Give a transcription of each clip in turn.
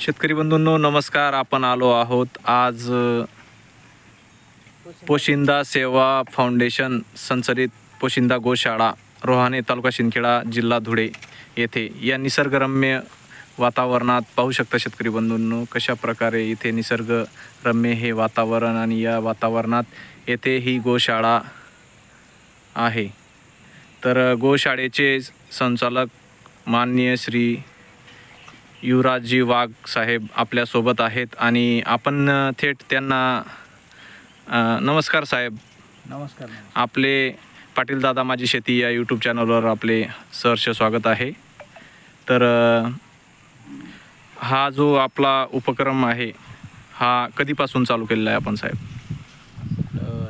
शेतकरी बंधूंनो नमस्कार. आपण आलो आहोत आज पोशिंदा सेवा फाउंडेशन संचलित पोशिंदा गोशाळा रोहाणे तालुका शिंदखेडा जिल्हा धुळे येथे या निसर्गरम्य वातावरणात पाहू शकता शेतकरी बंधूंनो कशा प्रकारे इथे निसर्गरम्य हे वातावरण आणि या वातावरणात येथे ही गोशाळा आहे. तर गोशाळेचे संचालक माननीय श्री युवराजजी वाघ साहेब आपल्यासोबत आहेत आणि आपण थेट त्यांना नमस्कार साहेब. नमस्कार आपले पाटील दादा माझी शेती या यूट्यूब चॅनलवर आपले सहर्ष स्वागत आहे. तर हा जो आपला उपक्रम आहे हा कधीपासून चालू केलेला आहे आपण साहेब?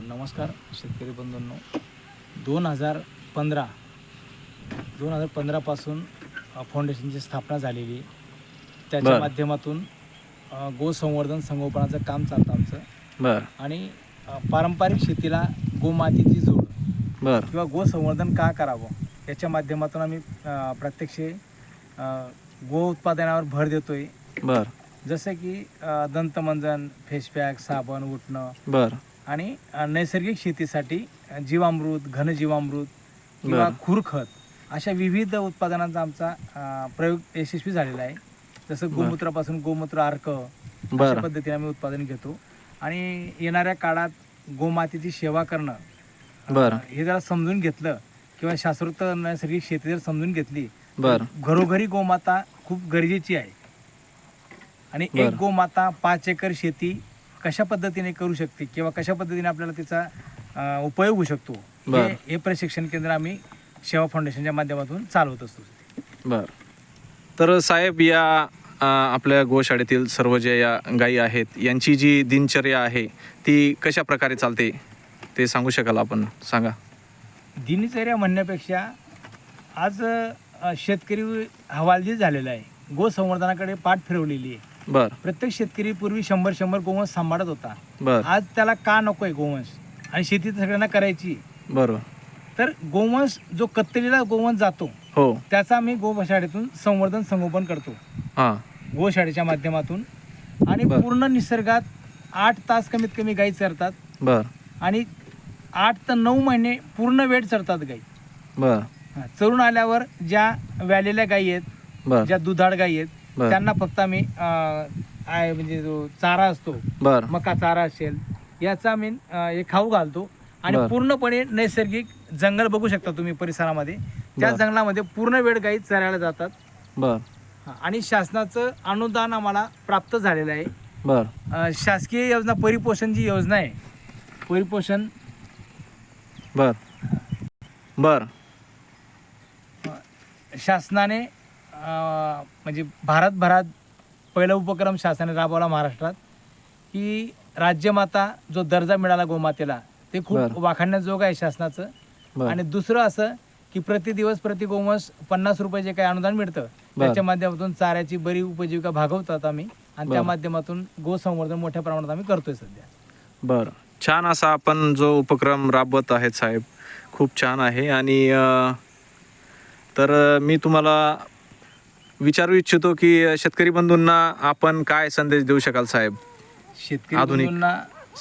नमस्कार शेतकरी बंधूंनो. दोन हजार पंधरा दोन हजार पंधरापासून फाउंडेशनची स्थापना झालेली आहे. त्याच्या बरं. माध्यमातून अ, गोसंवर्धन संगोपनाचं काम चालतं आमचं. बर. आणि अ, पारंपरिक शेतीला गोमातीची जोड बर. किंवा गोसंवर्धन का करावं याच्या माध्यमातून आम्ही अ, प्रत्यक्ष अ, गो उत्पादनावर भर देतोय. बर. जसं की अ, दंतमंजन फेसपॅक साबण उठणं बर. आणि अ, नैसर्गिक शेतीसाठी अ, जीवामृत घनजीवामृत किंवा बरं. खुरखत अशा विविध उत्पादनांचा आमचा अ, प्रयोग यशस्वी झालेला आहे. जसं. गोमूत्रापासून गोमूत्र अर्क अशा पद्धतीने आम्ही उत्पादन घेतो. आणि येणाऱ्या काळात गोमातेची सेवा करणं बरं. हे जरा समजून घेतलं किंवा शास्त्रोक्त नैसर्गिक शेती जर समजून घेतली बर. घरोघरी गोमाता खूप गरजेची आहे. आणि एक. गोमाता पाच एकर शेती कशा पद्धतीने करू शकते किंवा कशा पद्धतीने आपल्याला तिचा अं, उपयोग होऊ शकतो हे प्रशिक्षण केंद्र आम्ही सेवा फाउंडेशनच्या माध्यमातून चालवत असतो. बर. तर साहेब या आपल्या गोशाळेतील सर्व ज्या या गायी आहेत यांची जी दिनचर्या आहे ती कशा प्रकारे चालते ते सांगू शकाल आपण? सांगा. दिनचर्या म्हणण्यापेक्षा आज शेतकरी हवालदिल झालेला आहे. गोसंवर्धनाकडे पाठ फिरवलेली आहे. बर. प्रत्येक शेतकरी पूर्वी शंभर शंभर गोवंश सांभाळत होता. बर. आज त्याला का नको आहे गोवंश? आणि शेती तर सगळ्यांना करायची. बरोबर. तर गोवंश जो कत्तलीला गोवंश जातो हो. त्याचा आम्ही गोशाळेतून संवर्धन संगोपन करतो. हां. गोशाळेच्या माध्यमातून. आणि बरं. पूर्ण निसर्गात आठ तास कमीत कमी गाई चरतात. बर. आणि आठ ते नऊ महिने पूर्ण वेळ चरतात गाई. बर. हा, चरून आल्यावर ज्या व्यालेल्या गायी आहेत बर. ज्या दुधाळ गायी आहेत बरं. त्यांना फक्त आम्ही अं, म्हणजे जो चारा असतो बर. मका चारा असेल याचा आम्ही अं, हे खाऊ घालतो. आणि बरं. पूर्णपणे नैसर्गिक जंगल बघू शकता तुम्ही परिसरामध्ये. त्या बरं. जंगलामध्ये पूर्ण वेळ गाई चरायला जातात. बर. आणि शासनाचं अनुदान आम्हाला प्राप्त झालेलं आहे. बर. अं, शासकीय योजना परिपोषण जी योजना आहे परिपोषण बर. बर. शासनाने अं, म्हणजे भारतभरात पहिला उपक्रम शासनाने राबवला महाराष्ट्रात की राज्यमाता जो दर्जा मिळाला गोमातेला ते खूप बरं. वाखाणण्याजोग आहे शासनाचं. बर. आणि दुसरं असं की प्रति दिवस प्रति गोवंश पन्नास रुपये जे काही अनुदान मिळतं त्याच्या माध्यमातून चाऱ्याची बरी उपजीविका भागवतात आम्ही आणि त्या. माध्यमातून गोसंवर्धन मोठ्या प्रमाणात आम्ही करतोय सध्या बर छान असा आपण जो उपक्रम राबवत आहेत साहेब खूप छान आहे आणि तर मी तुम्हाला विचारू इच्छितो की शेतकरी बंधूंना आपण काय संदेश देऊ शकाल साहेब शेतकरी. बंधूंना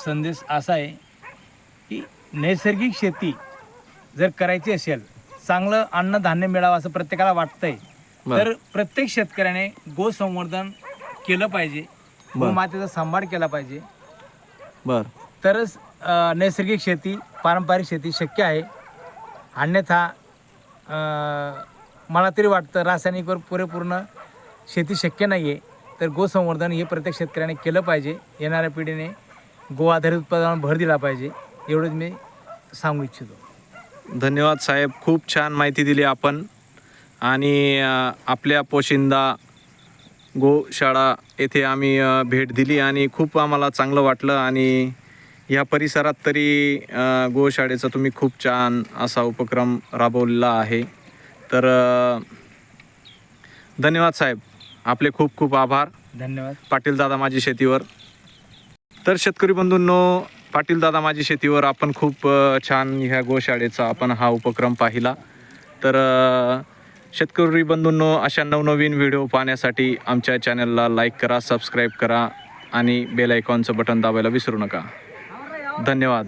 संदेश असा आहे की नैसर्गिक शेती जर करायची असेल चांगलं अन्नधान्य मिळावं असं प्रत्येकाला वाटतंय. तर प्रत्येक शेतकऱ्याने गोसंवर्धन केलं पाहिजे. बरं. गोमातेचा सांभाळ केला पाहिजे. बर. तरच नैसर्गिक शेती पारंपरिक शेती शक्य आहे. अन्यथा मला तरी वाटतं रासायनिकवर पुरेपूर्ण शेती शक्य नाही आहे तर गोसंवर्धन हे प्रत्येक शेतकऱ्याने केलं पाहिजे. येणाऱ्या पिढीने गो आधारित उत्पादनावर भर दिला पाहिजे. एवढंच मी सांगू इच्छितो. धन्यवाद साहेब. खूप छान माहिती दिली आपण. आणि आपल्या पोशिंदा गोशाळा येथे आम्ही भेट दिली आणि खूप आम्हाला चांगलं वाटलं आणि ह्या परिसरात तरी गोशाळेचा तुम्ही खूप छान असा उपक्रम राबवलेला आहे. तर धन्यवाद साहेब. आपले खूप खूप आभार. धन्यवाद. पाटील दादा माझी शेतीवर. तर शेतकरी बंधूंनो पाटील दादा माझी शेतीवर आपण खूप छान ह्या गोशाळेचा आपण हा उपक्रम पाहिला. तर शेतकरी बंधूंनो अशा नवनवीन व्हिडिओ पाहण्यासाठी आमच्या चॅनलला लाईक करा सबस्क्राईब करा आणि बेल आयकॉनचं बटन दाबायला विसरू नका. धन्यवाद.